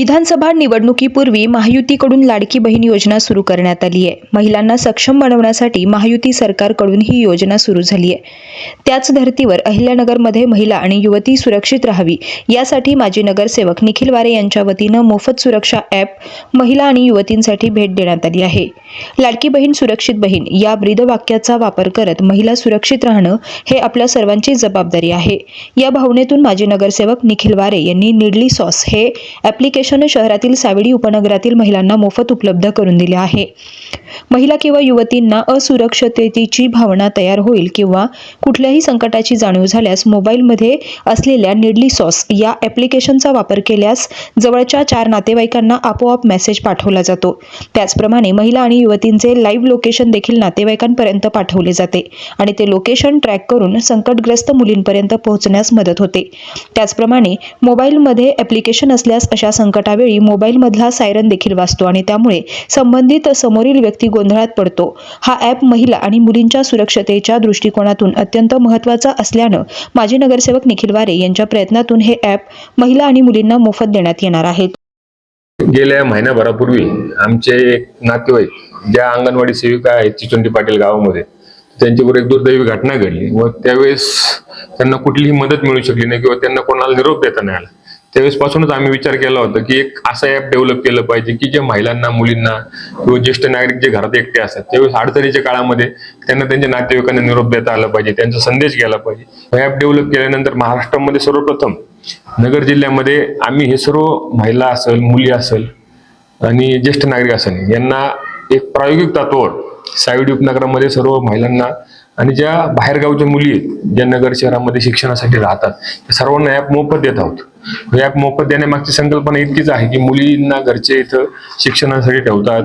विधानसभा निवडणुकीपूर्वी महायुतीकडून लाडकी बहीण योजना सुरू करण्यात आली आहे. महिलांना सक्षम बनवण्यासाठी महायुती सरकारकडून ही योजना सुरू झाली आहे. त्याच धर्तीवर अहिल्यानगरमध्ये महिला आणि युवती सुरक्षित राहावी यासाठी माजी नगरसेवक निखिल वारे यांच्या वतीनं मोफत सुरक्षा ॲप महिला आणि युवतींसाठी भेट देण्यात आली आहे. लाडकी बहीण सुरक्षित बहीण या ब्रीदवाक्याचा वापर करत महिला सुरक्षित राहणं हे आपल्या सर्वांची जबाबदारी आहे. या भावनेतून माजी नगरसेवक निखिल वारे यांनी निडली सॉस हे ॲप्लिकेशन शहरातील सावेडी उपनगरातील महिलांना मोफत उपलब्ध करून दिले आहे. महिला किंवा युवतींना असुरक्षतेची भावना तयार होईल किंवा कुठल्याही संकटाची जाणीव झाल्यास मोबाईलमध्ये असलेल्या निडली सॉस या ॲप्लिकेशनचा वापर केल्यास जवळच्या चार नातेवाईकांना आपोआप मेसेज पाठवला जातो. त्याचप्रमाणे महिला आणि युवतींचे लाईव्ह लोकेशन देखील नातेवाईकांपर्यंत पाठवले जाते आणि ते लोकेशन ट्रॅक करून संकटग्रस्त मुलींपर्यंत पोहोचण्यास मदत होते. त्याचप्रमाणे मोबाईलमध्ये ॲप्लिकेशन असल्यास अशा संकट संकटावेळी मोबाईलमधला सायरन देखील वाचतो आणि त्यामुळे संबंधित समोरील व्यक्ती गोंधळात पडतो. हा ॲप महिला आणि मुलींच्या सुरक्षतेच्या दृष्टिकोनातून अत्यंत महत्त्वाचा असल्यानं माजी नगरसेवक निखिल वारे यांच्या प्रयत्नातून हे ॲप महिला आणि मुलींना मोफत देण्यात येणार आहे. गेल्या महिन्याभरापूर्वी आमचे एक नातेवाईक ज्या अंगणवाडी सेविका आहेत चिचोंडी पाटील गावामध्ये त्यांच्यावर एक दुर्दैवी घटना घडली व त्यावेळेस त्यांना कुठलीही मदत मिळू शकली नाही किंवा त्यांना कोणाला निरोप देता नाही आला. त्यावेळेसपासूनच आम्ही विचार केला होता की एक असं ऍप डेव्हलप केलं पाहिजे की जे महिलांना मुलींना किंवा ज्येष्ठ नागरिक जे घरात एकटे असतात त्यावेळेस अडचणीच्या काळामध्ये त्यांना त्यांच्या नातेवाईकांना निरोप देता आला पाहिजे त्यांचा संदेश गेला पाहिजे. ऍप डेव्हलप केल्यानंतर महाराष्ट्रामध्ये सर्वप्रथम नगर जिल्ह्यामध्ये आम्ही हे सर्व महिला असेल मुली असेल आणि ज्येष्ठ नागरिक असेल यांना एक प्रायोगिक तत्वावर साईड उपनगरामध्ये सर्व महिलांना आणि ज्या बाहेरगावच्या मुली आहेत ज्या नगर शहरामध्ये शिक्षणासाठी राहतात त्या सर्वांना ऍप मोफत देत आहोत. ॲप ऍप मोफत देण्यामागची संकल्पना इतकीच आहे की मुलींना घरचे इथं शिक्षणासाठी ठेवतात.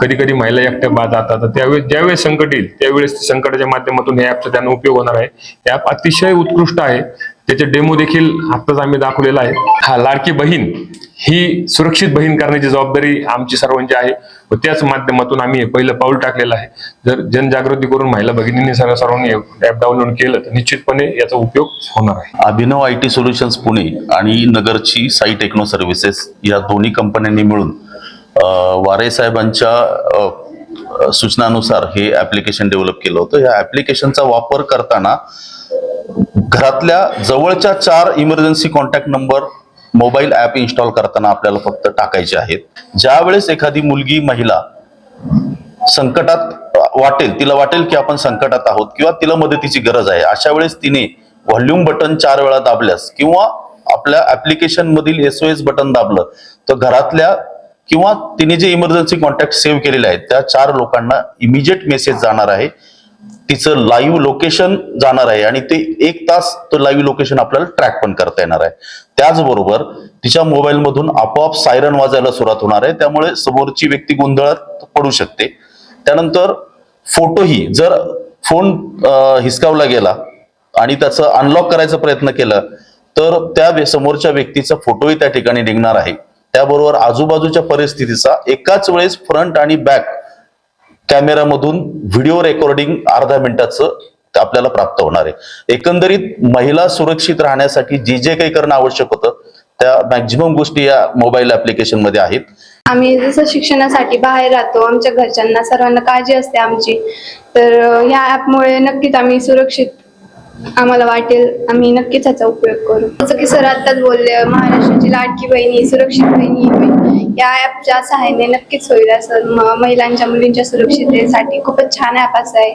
कधी कधी महिला एकट्या बाद जातात. तर त्यावेळेस ज्यावेळेस संकट येईल त्यावेळेस संकटाच्या माध्यमातून हे ऍपचा त्यांना उपयोग होणार आहे. हे ऍप अतिशय उत्कृष्ट आहे. त्याचे डेमो देखील आत्ताच आम्ही दाखवलेला आहे. हा लाडकी बहीण ही सुरक्षित बहीण करण्याची जबाबदारी आमची सर्वांची आहे व त्याच माध्यमातून आम्ही हे पहिलं पाऊल टाकलेलं आहे. जर जनजागृती करून महिला भगिनींनी सर्व सर्वांनी ऍप डाउनलोड केलं तर निश्चितपणे याचा उपयोग होणार आहे. Abhinav I T solutions Pune आणि नगरची साई टेक्नो सर्व्हिसेस या दोन्ही कंपन्यांनी मिळून वारे साहेबांच्या सूचनानुसार हे ऍप्लिकेशन डेव्हलप केलं होतं. या ऍप्लिकेशनचा वापर करताना घरातल्या जवळच्या चार emergency contact number mobile app install करताना आपल्याला फक्त टाकायचे आहेत. ज्यावेळेस एखादी मुलगी महिला संकटात वाटेल तिला वाटेल की आपण संकटात आहोत किंवा तिला मदतीची गरज आहे अशा वेळेस तिने व्हॉल्यूम बटन चार वेळा दाबल्यास किंवा आपल्या ऍप्लिकेशन मधील एस ओ एस बटन दाबलं तर घरातल्या किंवा तिने जे इमर्जन्सी कॉन्टॅक्ट सेव्ह केलेले आहेत त्या चार लोकांना इमिजिएट मेसेज जाणार आहे. तिचं लाईव्ह लोकेशन जाणार आहे आणि ते एक तास तो लाईव्ह लोकेशन आपल्याला ट्रॅक पण करता येणार आहे. त्याचबरोबर तिच्या मोबाईलमधून आपोआप सायरन वाजायला सुरुवात होणार आहे. त्यामुळे समोरची व्यक्ती गोंधळात पडू शकते. त्यानंतर फोटोही जर फोन हिसकावला गेला आणि त्याचं अनलॉक करायचा प्रयत्न केला तर त्या समोरच्या व्यक्तीचा फोटोही त्या ठिकाणी निघणार आहे. त्याबरोबर आजूबाजूच्या परिस्थितीचा एकाच वेळेस फ्रंट आणि बॅक कॅमेऱ्यामधून व्हिडिओ रेकॉर्डिंग अर्धा मिनिटाचं आपल्याला प्राप्त होणार आहे. एकंदरीत महिला सुरक्षित राहण्यासाठी जे जे काही करणं आवश्यक होतं त्या मॅक्झिमम गोष्टी या मोबाईल ऍप्लिकेशनमध्ये आहेत. आम्ही जसं शिक्षणासाठी बाहेर राहतो आमच्या घरच्यांना सर्वांना काळजी असते आमची. तर ह्या ऍपमुळे नक्कीच आम्ही सुरक्षित आम्हाला वाटेल. आम्ही नक्कीच ह्याचा उपयोग करू. जसं की सर आत्ताच बोलले महाराष्ट्राची लाडकी बहिणी सुरक्षित बहिणी. या ॲपच्या सहाय्याने नक्कीच होईल असं म- महिलांच्या मुलींच्या सुरक्षिततेसाठी खूपच छान ॲप असं आहे.